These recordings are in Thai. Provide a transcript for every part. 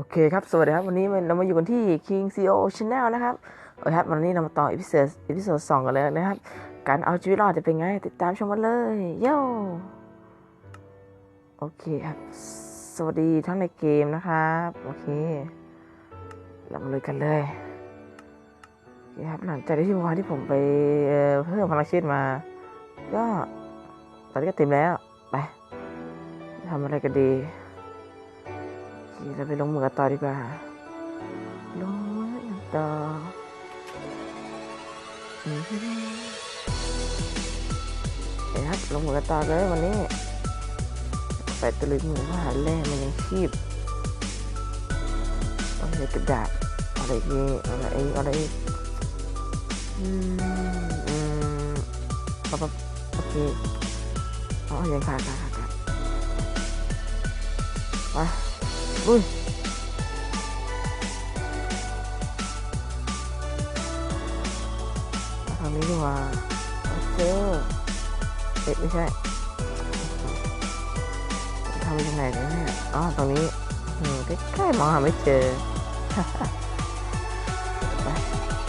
โอเคครับ สวัสดีครับ วันนี้เรามาอยู่กันที่ King CEO Channel นะครับโอเคครับ วันนี้เรามาต่ออีพิเซสอีพิโซดสองกันเลยนะครับ การเอาชีวิตรอดจะเป็นไง ติดตามชมกันเลย โย่โอเคครับ สวัสดีทั้งในเกมนะครับ โอเค เรามาเลยกันเลยโอเคครับ หลังจากที่เมื่อวานที่ผมไปเพิ่มพลังชีวิตมา ก็ตอนนี้ก็เต็มแล้ว ไปทำอะไรกันดี เราไปลงมือกันต่อดีกว่า ลงมือกันต่ออืมเอ้ยครับลงมือกันต่อเลยวันนี้ ไปตะลุยหมู่ว่าแร่มันยังชีพเอาเลยกระดาษอะไรอีกอะไรอีกอะไรอีกอืมอืมปั๊บโอเคอ๋อยังขาดขาดขาดไป อุ้ยทางนี้ดีกว่าเจอเอ๊ะไม่ใช่ทำไปตรงไหนกันเนี่ยอ๋อตรงนี้ใกล้ๆมองหาไม่เจอไป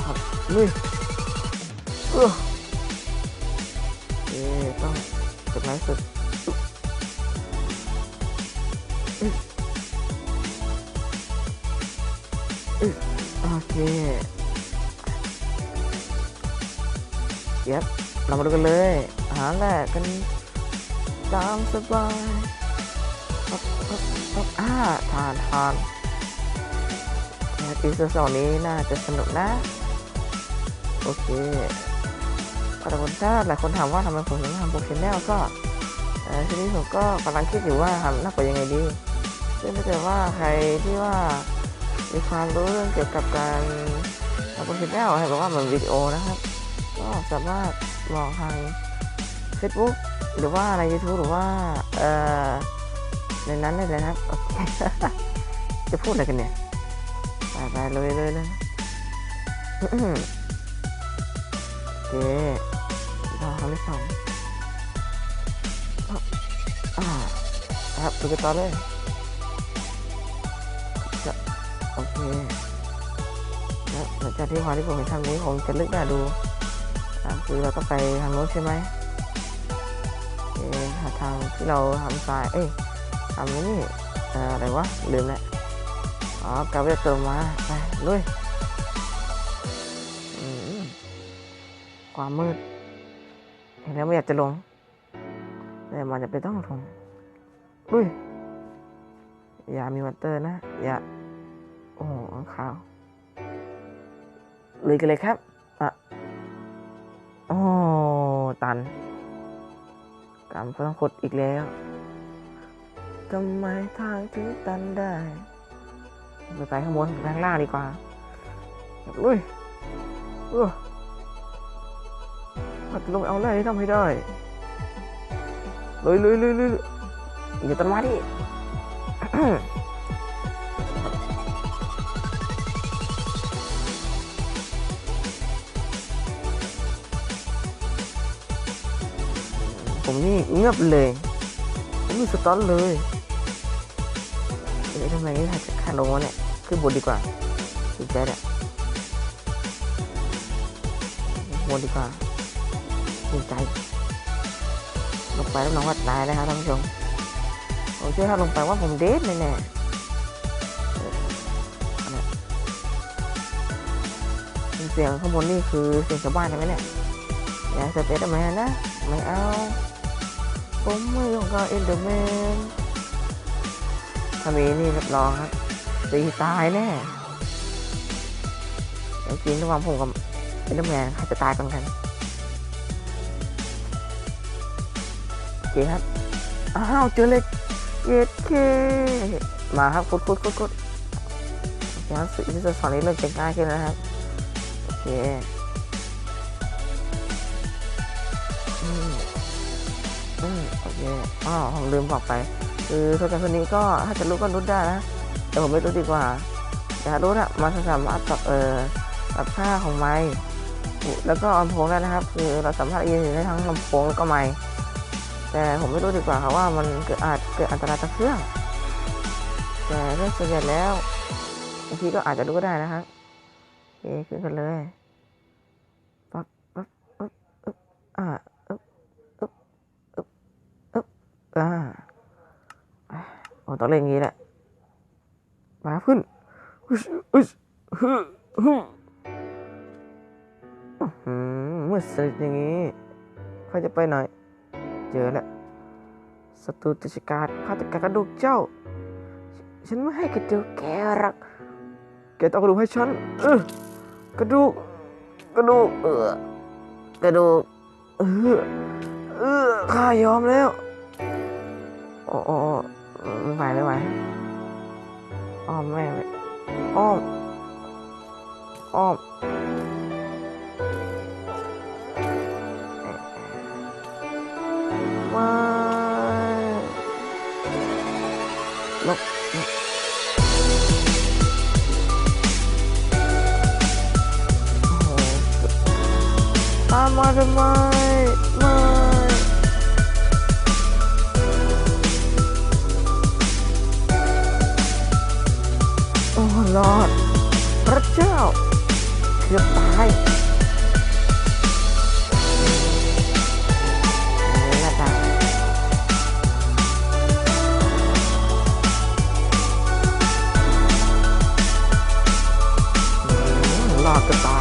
ครับลุยเออเอ๊ต้องจุดไหนสุด เค เย็บเรามาดูกันเลย หาแหลกกันตามสบายปั๊บปั๊บปั๊บอ่าทานทานปีสองนี้น่าจะสนุกนะ โอเคแต่คนถ้าหลายคนถามว่าทำไมผมถึงทำโปรชแนลก็ทีนี้ผมก็กำลังคิดอยู่ว่าทำน้าไปยังไงดีซึ่งถ้าเกิดว่าใครที่ว่า มีความรู้เรื่องเกี่ยวกับการทำคอนเทนต์แล้วให้บอกว่าเหมือนวิดีโอนะครับ ก็สามารถมองทาง Facebook หรือว่าใน YouTube หรือว่า เอ่อในนั้นได้เลยนะครับโอเคจะพูดอะไรกันเนี่ย ไปไปเลยเลยเลยโอเครอครั้งที่สองอ่าครับดูกันต่อเลย หลังจากที่ความที่ผมเห็นทางนี้ผมจะลึกหน้าดูคือเราก็ไปทางโน้นใช่ไหมโอหาทางที่เราทำซ้าย เอ้ยทำนี่อะไรวะ ลืมแล้วอ๋อกาเวเติมมา ไปลุยความมืด เห็นแล้วไม่อยากจะลง แต่มันจะไปต้องลงลุยอย่ามีวันเตอร์นะ อย่า โอ้โหขาวเลยกันเลยครับอะโอ้ตันกำต้องกดอีกแล้วทำไมทางถึงตันได้ ไปไปข้างบนไปข้างล่างดีกว่าลุยเออพัดลงเอาแร่ที่ทำให้ได้เลยเลยเลยเลยอย่าต้นม้ดิ ผมนี่เงียบเลยไม่มีสตอนเลยเอ๊ะทำไมไม่ถ่ายจากข้าลงวะเนี่ยขึ้นบนดีกว่าดีใจเนี่ยบนดีกว่าดีใจลงไปแล้วน้องว่าตายนะครับท่านผู้ชมผมเชื่อถ้าลงไปว่าผมเดทแน่ๆเอออันนั้นเสียงข้างบนนี่คือเสียงชาวบ้านใช่ไหมเนี่ยอย่าสเปซแมนะไม่เอา ผมไม่ต้องการเอ็นเดอร์แมนถ้ามีนี่รับรองครับ ตีตายแน่เดี๋ยวจริงระหว่างผมกับเอ็นเดอร์แมนใครจะตายก่อนกัน โอเคครับ อ้าวเจอเล็กเย็ดเค มาครับคุดคุดคุดคุดโอเคครับสิ่งที่จะสอนนี้เริ่มจะง่ายขึ้นแล้วนะครับ โอเคอืม มโอเคอ๋อผมลืมบอกไปคือโทรศัพท์นี้ก็ถ้าจะรู้ก็รู้ได้นะแต่ผมไม่รู้ดีกว่าแต่ถ้ารู้อะมันสามารถปรับเอ่อปรับค่าของไมค์แล้วก็ลำโพงได้นะครับ คือเราสามารถยินได้ทั้งลำโพงแล้วก็ไมค์แต่ผมไม่รู้ดีกว่าครับว่ามันเกิดอาจเกิดอันตรายต่อเครื่องแต่เรื่องส่วนใหญ่แล้วบางทีก็อาจจะดูก็ได้นะครับโอเคขึ้นกันเลยปั๊บปั๊บปั๊บอึ๊บอ่าอึ๊บอึ๊บอึ๊บอึ๊บ อ่าโอ้ต้องเล่นอย่างนี้แหละ มาขึ้นอึชอึชฮึฮึอื้อหือเมื่อเสร็จอย่างนี้เขาจะไปไหน เจอแล้วศัตรูจัดการฆาตกรรมกระดูกเจ้า ฉันไม่ให้กระดูกแกหรักแกต้องกระดูกให้ฉัน เออกระดูก กระดูก เออกระดูก เออ เออข้ายอมแล้ว โอ้โอ้โอ้ไม่ไหวไม่ไหวอ้อ อ้รอด พระเจ้า เกือบตายรอดก็ตาย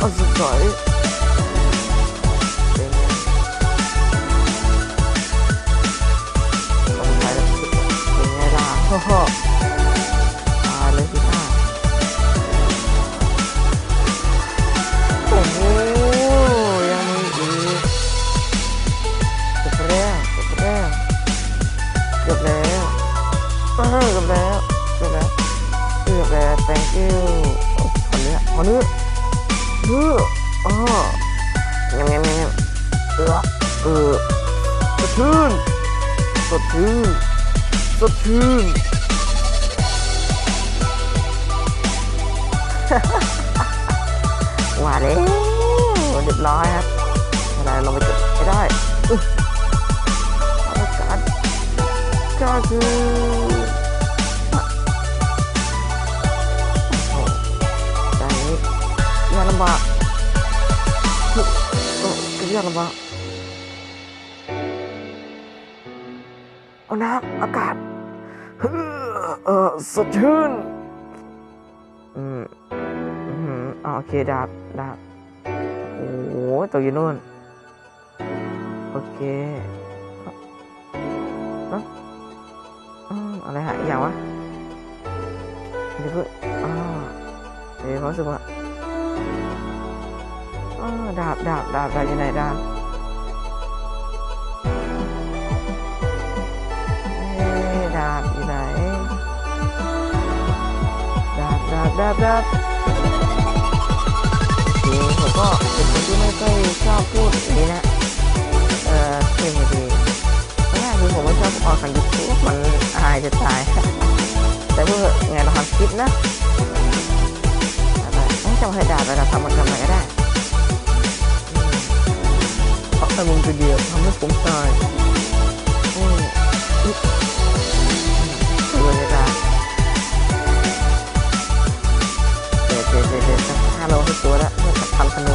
เดี๋ยวจะเอาสกายเป็นไงล่ะฮ่าฮ่าตายเลยสิท่าโอ้โหยังมีอีกจบแล้วจบแล้วจบแล้วเออเกือบแล้วเกือบแล้วเกือบแล้ว thank you ขอเนื้อขอเนื้อ เออ๋อเงี้ยเงี้ยเงี้ยเออเออสดชื่นสดชื่นสดชื่นว่าแล้วเรียบร้อยครับอะไรลงไปเก็บไม่ได้อึ๊ะเอากันก็คือ ยากลำบากฮึโอ้ยากลำบาเอาน้ำอากาศเออสดชื่นอืมอืมอ๋อโอเคดาบดาบโอ้โหตัวอยู่นู่นโอเคเอ้าอืมอะไรหะอย่างวะเดี๋ยวเพิ่งอ่าเดี๋ยวเขารู้สึกว่า อ้าวดาบดาบดาบดาบอยู่ไหนดาบเอ๊ะดาบอยู่ไหนดาบดาบดาบดาบโอผมก็เป็นคนที่ไม่ค่อยชอบพูดอย่างนี้นะ เอ่อเพลงดีแรกคือผมไม่ชอบออกทางยูทูบมันอายจะตาย แต่เพื่อไงเราทำคลิปนะ อะไรไม่จำให้ดาไปเราทำมันทำอะไรก็ได้ เพราะแต่มึงตัวเดียวทำให้ผมตายเออืมเลยด่าเด็ดเดี๋ยวเดี๋ยวเดี๋ยวสักห้าโลให้ตัวละเพื่อทำธนู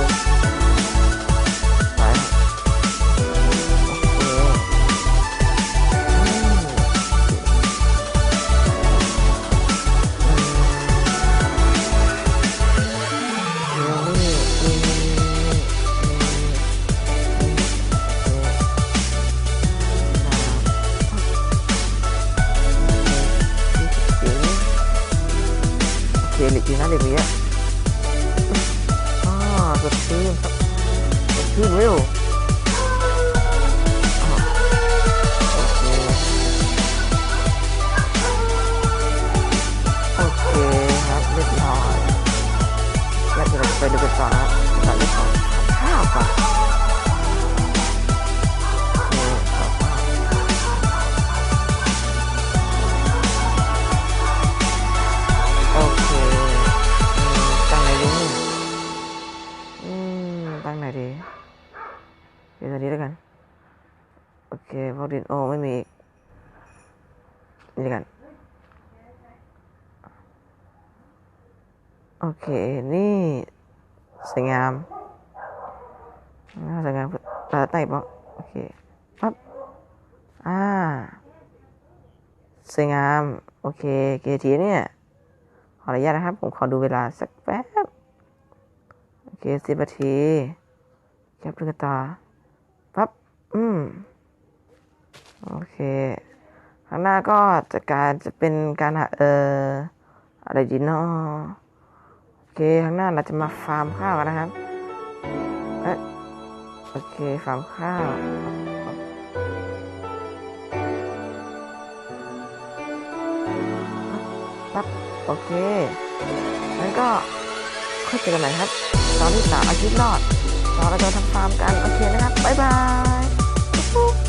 เด็กเด็กนะเด็กนี้อ่าสดชื่นครับสดชื่นเร็วไปดูกันต่อนะต่อเลยต่อห้าบาท ตัวนี้แล้วกัน โอเคพอดินโอไม่มีนี่แล้วกัน โอเค นี่สวยงามน่าสวยงามตาไต่ปะโอเคปั๊บอ่าสวยงาม โอเคเกทีเนี่ย ขออนุญาตนะครับ ผมขอดูเวลาสักแป๊บ โอเคสิบนาทีแคปดูกันต่อ ปั๊บ อืม โอเค ข้างหน้าก็จะการจะเป็นการหาเอ่ออะไรดีเนาะโอเค ข้างหน้าเราจะมาฟาร์มข้าวกันนะครับ เอ๊ะ โอเค ฟาร์มข้าวปั๊บ โอเคงั้นก็ค่อยเจอกันใหม่ครับ ตอนที่สามอาทิตย์รอด เราจะทำฟาร์มกัน โอเคนะครับ บ๊ายบาย